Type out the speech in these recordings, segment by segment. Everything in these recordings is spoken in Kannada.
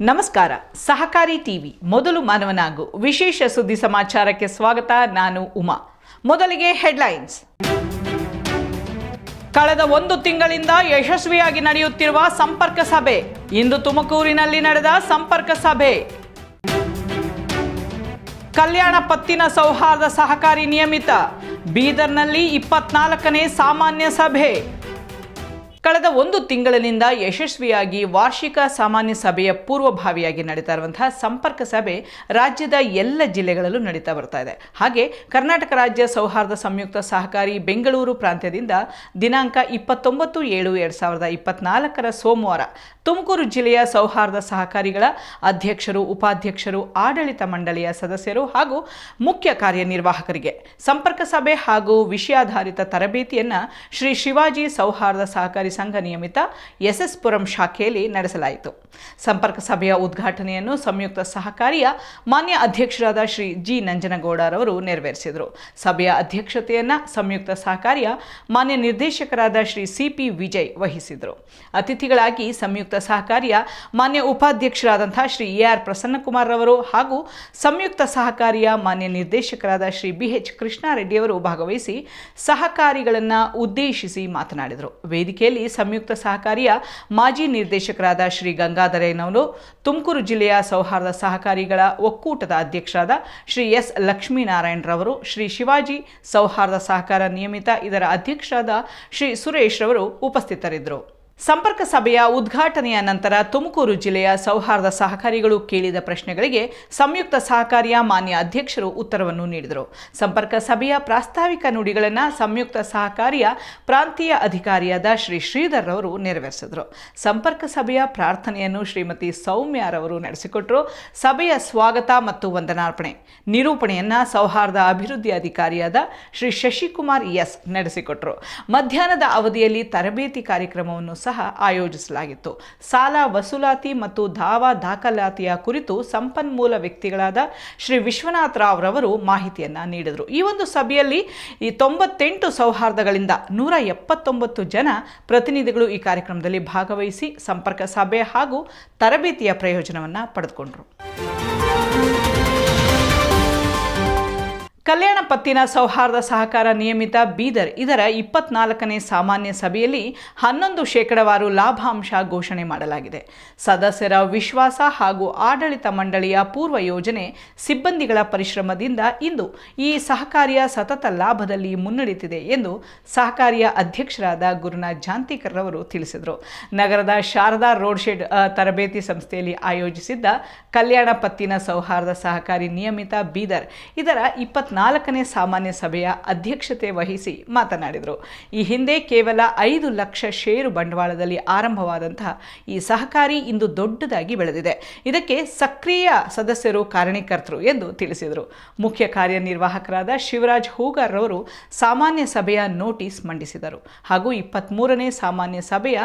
ನಮಸ್ಕಾರ. ಸಹಕಾರಿ ಟಿವಿ, ಮೊದಲು ಮಾನವನಾಗು. ವಿಶೇಷ ಸುದ್ದಿ ಸಮಾಚಾರಕ್ಕೆ ಸ್ವಾಗತ. ನಾನು ಉಮಾ. ಮೊದಲಿಗೆ ಹೆಡ್ಲೈನ್ಸ್. ಕಳೆದ ಒಂದು ತಿಂಗಳಿಂದ ಯಶಸ್ವಿಯಾಗಿ ನಡೆಯುತ್ತಿರುವ ಸಂಪರ್ಕ ಸಭೆ. ಇಂದು ತುಮಕೂರಿನಲ್ಲಿ ನಡೆದ ಸಂಪರ್ಕ ಸಭೆ. ಕಲ್ಯಾಣ ಪತ್ತಿನ ಸೌಹಾರ್ದ ಸಹಕಾರಿ ನಿಯಮಿತ. ಬೀದರ್ನಲ್ಲಿ ಇಪ್ಪತ್ನಾಲ್ಕನೇ ಸಾಮಾನ್ಯ ಸಭೆ. ಕಳೆದ ಒಂದು ತಿಂಗಳಿನಿಂದ ಯಶಸ್ವಿಯಾಗಿ ವಾರ್ಷಿಕ ಸಾಮಾನ್ಯ ಸಭೆಯ ಪೂರ್ವಭಾವಿಯಾಗಿ ನಡೀತಾ ಇರುವಂತಹ ಸಂಪರ್ಕ ಸಭೆ ರಾಜ್ಯದ ಎಲ್ಲ ಜಿಲ್ಲೆಗಳಲ್ಲೂ ನಡೀತಾ ಬರ್ತಾ ಇದೆ. ಹಾಗೆ ಕರ್ನಾಟಕ ರಾಜ್ಯ ಸೌಹಾರ್ದ ಸಂಯುಕ್ತ ಸಹಕಾರಿ ಬೆಂಗಳೂರು ಪ್ರಾಂತ್ಯದಿಂದ ದಿನಾಂಕ ಇಪ್ಪತ್ತೊಂಬತ್ತು ಏಳು ಎರಡು ಸಾವಿರದ ಇಪ್ಪತ್ನಾಲ್ಕರ ಸೋಮವಾರ ತುಮಕೂರು ಜಿಲ್ಲೆಯ ಸೌಹಾರ್ದ ಸಹಕಾರಿಗಳ ಅಧ್ಯಕ್ಷರು, ಉಪಾಧ್ಯಕ್ಷರು, ಆಡಳಿತ ಮಂಡಳಿಯ ಸದಸ್ಯರು ಹಾಗೂ ಮುಖ್ಯ ಕಾರ್ಯನಿರ್ವಾಹಕರಿಗೆ ಸಂಪರ್ಕ ಸಭೆ ಹಾಗೂ ವಿಷಯಾಧಾರಿತ ತರಬೇತಿಯನ್ನು ಶ್ರೀ ಶಿವಾಜಿ ಸೌಹಾರ್ದ ಸಹಕಾರಿ ಸಂಘ ನಿಯಮಿತ ಎಸ್ಎಸ್ ಪುರಂ ಶಾಖೆಯಲ್ಲಿ ನಡೆಸಲಾಯಿತು. ಸಂಪರ್ಕ ಸಭೆಯ ಉದ್ಘಾಟನೆಯನ್ನು ಸಂಯುಕ್ತ ಸಹಕಾರಿಯ ಮಾನ್ಯ ಅಧ್ಯಕ್ಷರಾದ ಶ್ರೀ ಜಿ ನಂಜನಗೌಡರವರು ನೆರವೇರಿಸಿದರು. ಸಭೆಯ ಅಧ್ಯಕ್ಷತೆಯನ್ನು ಸಂಯುಕ್ತ ಸಹಕಾರಿಯ ಮಾನ್ಯ ನಿರ್ದೇಶಕರಾದ ಶ್ರೀ ಸಿಪಿ ವಿಜಯ್ ವಹಿಸಿದರು. ಅತಿಥಿಗಳಾಗಿ ಸಂಯುಕ್ತ ಸಹಕಾರಿಯ ಮಾನ್ಯ ಉಪಾಧ್ಯಕ್ಷರಾದಂಥ ಶ್ರೀ ಎ ಆರ್ ಪ್ರಸನ್ನಕುಮಾರ್ ರವರು ಹಾಗೂ ಸಂಯುಕ್ತ ಸಹಕಾರಿಯ ಮಾನ್ಯ ನಿರ್ದೇಶಕರಾದ ಶ್ರೀ ಬಿ ಎಚ್ ಕೃಷ್ಣಾರೆಡ್ಡಿಯವರು ಭಾಗವಹಿಸಿ ಸಹಕಾರಿಗಳನ್ನು ಉದ್ದೇಶಿಸಿ ಮಾತನಾಡಿದರು. ವೇದಿಕೆಯಲ್ಲಿ ಸಂಯುಕ್ತ ಸಹಕಾರಿಯ ಮಾಜಿ ನಿರ್ದೇಶಕರಾದ ಶ್ರೀ ಗಂಗಾಧರಯ್ಯನವರು ತುಮಕೂರು ಜಿಲ್ಲೆಯ ಸೌಹಾರ್ದ ಸಹಕಾರಿಗಳ ಒಕ್ಕೂಟದ ಅಧ್ಯಕ್ಷರಾದ ಶ್ರೀ ಎಸ್ ಲಕ್ಷ್ಮೀನಾರಾಯಣರವರು, ಶ್ರೀ ಶಿವಾಜಿ ಸೌಹಾರ್ದ ಸಹಕಾರ ನಿಯಮಿತ ಇದರ ಅಧ್ಯಕ್ಷರಾದ ಶ್ರೀ ಸುರೇಶ್ ರವರು ಉಪಸ್ಥಿತರಿದ್ದರು. ಸಂಪರ್ಕ ಸಭೆಯ ಉದ್ಘಾಟನೆಯ ನಂತರ ತುಮಕೂರು ಜಿಲ್ಲೆಯ ಸೌಹಾರ್ದ ಸಹಕಾರಿಗಳು ಕೇಳಿದ ಪ್ರಶ್ನೆಗಳಿಗೆ ಸಂಯುಕ್ತ ಸಹಕಾರಿಯ ಮಾನ್ಯ ಅಧ್ಯಕ್ಷರು ಉತ್ತರವನ್ನು ನೀಡಿದರು. ಸಂಪರ್ಕ ಸಭೆಯ ಪ್ರಾಸ್ತಾವಿಕ ನುಡಿಗಳನ್ನು ಸಂಯುಕ್ತ ಸಹಕಾರಿಯ ಪ್ರಾಂತೀಯ ಅಧಿಕಾರಿಯಾದ ಶ್ರೀ ಶ್ರೀಧರ್ ಅವರು ನೆರವೇರಿಸಿದರು. ಸಂಪರ್ಕ ಸಭೆಯ ಪ್ರಾರ್ಥನೆಯನ್ನು ಶ್ರೀಮತಿ ಸೌಮ್ಯರವರು ನಡೆಸಿಕೊಟ್ಟರು ಸಭೆಯ ಸ್ವಾಗತ ಮತ್ತು ವಂದನಾರ್ಪಣೆ. ನಿರೂಪಣೆಯನ್ನು ಸೌಹಾರ್ದ ಅಭಿವೃದ್ಧಿ ಅಧಿಕಾರಿಯಾದ ಶ್ರೀ ಶಶಿಕುಮಾರ್ ಎಸ್ ನಡೆಸಿಕೊಟ್ಟರು ಮಧ್ಯಾಹ್ನದ ಅವಧಿಯಲ್ಲಿ ತರಬೇತಿ ಕಾರ್ಯಕ್ರಮವನ್ನು ಸಹ ಆಯೋಜಿಸಲಾಗಿತ್ತು. ಸಾಲ ವಸೂಲಾತಿ ಮತ್ತು ದಾವಾ ದಾಖಲಾತಿಯ ಕುರಿತು ಸಂಪನ್ಮೂಲ ವ್ಯಕ್ತಿಗಳಾದ ಶ್ರೀ ವಿಶ್ವನಾಥ ರಾವ್ ರವರು ಮಾಹಿತಿಯನ್ನು ನೀಡಿದರು. ಈ ಒಂದು ಸಭೆಯಲ್ಲಿ ಈ ತೊಂಬತ್ತೆಂಟು ಸೌಹಾರ್ದಗಳಿಂದ ನೂರ ಎಪ್ಪತ್ತೊಂಬತ್ತು ಜನ ಪ್ರತಿನಿಧಿಗಳು ಈ ಕಾರ್ಯಕ್ರಮದಲ್ಲಿ ಭಾಗವಹಿಸಿ ಸಂಪರ್ಕ ಸಭೆ ಹಾಗೂ ತರಬೇತಿಯ ಪ್ರಯೋಜನವನ್ನು ಪಡೆದುಕೊಂಡರು. ಕಲ್ಯಾಣ ಪತ್ತಿನ ಸೌಹಾರ್ದ ಸಹಕಾರ ನಿಯಮಿತ ಬೀದರ್ ಇದರ ಇಪ್ಪತ್ನಾಲ್ಕನೇ ಸಾಮಾನ್ಯ ಸಭೆಯಲ್ಲಿ ಹನ್ನೊಂದು ಶೇಕಡವಾರು ಲಾಭಾಂಶ ಘೋಷಣೆ ಮಾಡಲಾಗಿದೆ. ಸದಸ್ಯರ ವಿಶ್ವಾಸ ಹಾಗೂ ಆಡಳಿತ ಮಂಡಳಿಯ ಪೂರ್ವ ಯೋಜನೆ ಸಿಬ್ಬಂದಿಗಳ ಪರಿಶ್ರಮದಿಂದ ಇಂದು ಈ ಸಹಕಾರಿಯ ಸತತ ಲಾಭದಲ್ಲಿ ಮುನ್ನಡೆಯುತ್ತಿದೆ ಎಂದು ಸಹಕಾರಿಯ ಅಧ್ಯಕ್ಷರಾದ ಗುರುನಾಥ್ ಜಾಂತಿಕರ್ ರವರು ತಿಳಿಸಿದರು. ನಗರದ ಶಾರದಾ ರೋಡ್ ಶೆಡ್ ತರಬೇತಿ ಸಂಸ್ಥೆಯಲ್ಲಿ ಆಯೋಜಿಸಿದ್ದ ಕಲ್ಯಾಣ ಪತ್ತಿನ ಸೌಹಾರ್ದ ಸಹಕಾರಿ ನಿಯಮಿತ ಬೀದರ್ ಇದರ ಇಪ್ಪತ್ನಾಲ್ಕನೇ ಸಾಮಾನ್ಯ ಸಭೆಯ ಅಧ್ಯಕ್ಷತೆ ವಹಿಸಿ ಮಾತನಾಡಿದರು. ಈ ಹಿಂದೆ ಕೇವಲ ಐದು ಲಕ್ಷ ಷೇರು ಬಂಡವಾಳದಲ್ಲಿ ಆರಂಭವಾದಂತಹ ಈ ಸಹಕಾರಿ ಇಂದು ದೊಡ್ಡದಾಗಿ ಬೆಳೆದಿದೆ. ಇದಕ್ಕೆ ಸಕ್ರಿಯ ಸದಸ್ಯರು ಕಾರಣೀಕರ್ತರು ಎಂದು ತಿಳಿಸಿದರು. ಮುಖ್ಯ ಕಾರ್ಯನಿರ್ವಾಹಕರಾದ ಶಿವರಾಜ್ ಹೂಗಾರ್ ಅವರು ಸಾಮಾನ್ಯ ಸಭೆಯ ನೋಟಿಸ್ ಮಂಡಿಸಿದರು. ಹಾಗೂ ಇಪ್ಪತ್ತ್ಮೂರನೇ ಸಾಮಾನ್ಯ ಸಭೆಯ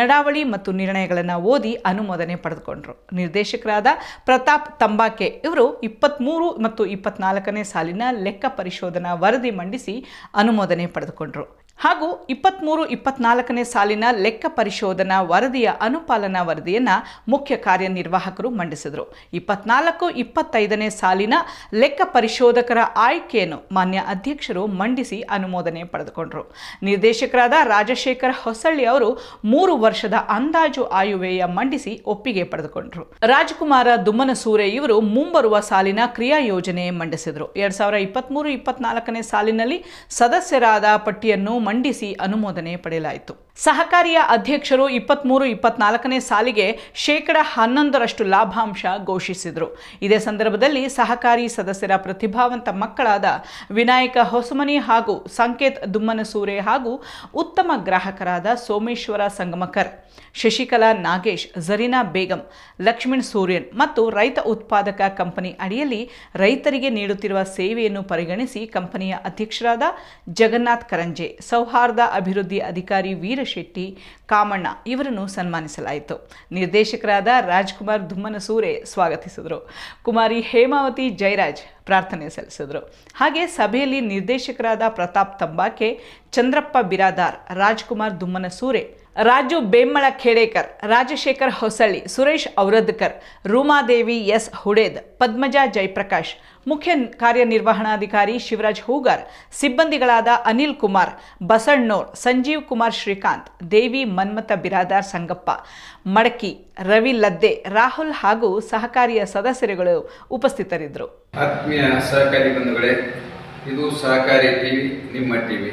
ನಡಾವಳಿ ಮತ್ತು ನಿರ್ಣಯಗಳನ್ನು ಓದಿ ಅನುಮೋದನೆ ಪಡೆದುಕೊಂಡರು. ನಿರ್ದೇಶಕರಾದ ಪ್ರತಾಪ್ ತಂಬಾಕೆ ಇವರು ಇಪ್ಪತ್ತ್ಮೂರು ಮತ್ತು ಇಪ್ಪತ್ನಾಲ್ಕನೇ ಸಾಲಿನ ಲೆಕ್ಕ ಪರಿಶೋಧನಾ ವರದಿ ಮಂಡಿಸಿ ಅನುಮೋದನೆ ಪಡೆದುಕೊಂಡರು. ಹಾಗೂ ಇಪ್ಪತ್ತ್ಮೂರು ಇಪ್ಪತ್ನಾಲ್ಕನೇ ಸಾಲಿನ ಲೆಕ್ಕ ಪರಿಶೋಧನಾ ವರದಿಯ ಅನುಪಾಲನಾ ವರದಿಯನ್ನು ಮುಖ್ಯ ಕಾರ್ಯನಿರ್ವಾಹಕರು ಮಂಡಿಸಿದರು. ಇಪ್ಪತ್ನಾಲ್ಕು, ಇಪ್ಪತ್ತೈದನೇ ಸಾಲಿನ ಲೆಕ್ಕ ಪರಿಶೋಧಕರ ಆಯ್ಕೆಯನ್ನು ಮಾನ್ಯ ಅಧ್ಯಕ್ಷರು ಮಂಡಿಸಿ ಅನುಮೋದನೆ ಪಡೆದುಕೊಂಡರು. ನಿರ್ದೇಶಕರಾದ ರಾಜಶೇಖರ್ ಹೊಸಳ್ಳಿ ಅವರು ಮೂರು ವರ್ಷದ ಅಂದಾಜು ಆಯುವ್ಯಯ ಮಂಡಿಸಿ ಒಪ್ಪಿಗೆ ಪಡೆದುಕೊಂಡರು. ರಾಜಕುಮಾರ ದುಮ್ಮನಸೂರೆ ಇವರು ಮುಂಬರುವ ಸಾಲಿನ ಕ್ರಿಯಾ ಯೋಜನೆ ಮಂಡಿಸಿದರು. ಎರಡ್ ಸಾವಿರದ ಇಪ್ಪತ್ತ್ಮೂರು ಇಪ್ಪತ್ನಾಲ್ಕನೇ ಸಾಲಿನಲ್ಲಿ ಸದಸ್ಯರಾದ ಪಟ್ಟಿಯನ್ನು ಮಂಡಿಸಿ ಅನುಮೋದನೆ ಪಡೆಯಲಾಯಿತು. ಸಹಕಾರಿಯ ಅಧ್ಯಕ್ಷರು ಇಪ್ಪತ್ತ್ಮೂರು ಇಪ್ಪತ್ನಾಲ್ಕನೇ ಸಾಲಿಗೆ ಶೇಕಡ ಹನ್ನೊಂದರಷ್ಟು ಲಾಭಾಂಶ ಘೋಷಿಸಿದರು. ಇದೇ ಸಂದರ್ಭದಲ್ಲಿ ಸಹಕಾರಿ ಸದಸ್ಯರ ಪ್ರತಿಭಾವಂತ ಮಕ್ಕಳಾದ ವಿನಾಯಕ ಹೊಸಮನಿ ಹಾಗೂ ಸಂಕೇತ್ ದುಮ್ಮನಸೂರೆ ಹಾಗೂ ಉತ್ತಮ ಗ್ರಾಹಕರಾದ ಸೋಮೇಶ್ವರ ಸಂಗಮಕರ್, ಶಶಿಕಲಾ ನಾಗೇಶ್ ಜರೀನಾ ಬೇಗಂ, ಲಕ್ಷ್ಮಣ್ ಸೂರ್ಯನ್ ಮತ್ತು ರೈತ ಉತ್ಪಾದಕ ಕಂಪನಿ ಅಡಿಯಲ್ಲಿ ರೈತರಿಗೆ ನೀಡುತ್ತಿರುವ ಸೇವೆಯನ್ನು ಪರಿಗಣಿಸಿ ಕಂಪನಿಯ ಅಧ್ಯಕ್ಷರಾದ ಜಗನ್ನಾಥ್ ಕರಂಜೆ, ಸೌಹಾರ್ದ ಅಭಿವೃದ್ಧಿ ಅಧಿಕಾರಿ ವೀರಶೆಟ್ಟಿ ಕಾಮಣ್ಣ ಇವರನ್ನು ಸನ್ಮಾನಿಸಲಾಯಿತು. ನಿರ್ದೇಶಕರಾದ ರಾಜ್ಕುಮಾರ್ ದುಮ್ಮನಸೂರೆ ಸ್ವಾಗತಿಸಿದರು. ಕುಮಾರಿ ಹೇಮಾವತಿ ಜಯರಾಜ್ ಪ್ರಾರ್ಥನೆ ಸಲ್ಲಿಸಿದರು. ಹಾಗೆ ಸಭೆಯಲ್ಲಿ ನಿರ್ದೇಶಕರಾದ ಪ್ರತಾಪ್ ತಂಬಾಕೆ, ಚಂದ್ರಪ್ಪ ಬಿರಾದಾರ್, ರಾಜ್ಕುಮಾರ್ ದುಮ್ಮನಸೂರೆ ರಾಜು ಬೇಮ್ಮಳ ಖೇಡೇಕರ್, ರಾಜಶೇಖರ್ ಹೊಸಳ್ಳಿ, ಸುರೇಶ್ ಔರದ್ಕರ್, ರೂಮಾದೇವಿ ಎಸ್ ಹುಡೇದ್, ಪದ್ಮಜಾ ಜಯಪ್ರಕಾಶ್, ಮುಖ್ಯ ಕಾರ್ಯನಿರ್ವಹಣಾಧಿಕಾರಿ ಶಿವರಾಜ್ ಹೂಗಾರ್, ಸಿಬ್ಬಂದಿಗಳಾದ ಅನಿಲ್ ಕುಮಾರ್, ಬಸಣ್ಣೋರ್, ಸಂಜೀವ್ ಕುಮಾರ್ ಶ್ರೀಕಾಂತ್, ದೇವಿ ಮನ್ಮಥ ಬಿರಾದಾರ್ ಸಂಗಪ್ಪ, ಮಡಕಿ, ರವಿ ಲದ್ದೆ, ರಾಹುಲ್ ಹಾಗೂ ಸಹಕಾರಿಯ ಸದಸ್ಯರುಗಳು ಉಪಸ್ಥಿತರಿದ್ದರು. ಆತ್ಮೀಯ ಸಹಕಾರಿ ಬಂಧುಗಳೇ, ಇದು ಸಹಕಾರಿ ಟಿವಿ, ನಿಮ್ಮ ಟಿವಿ.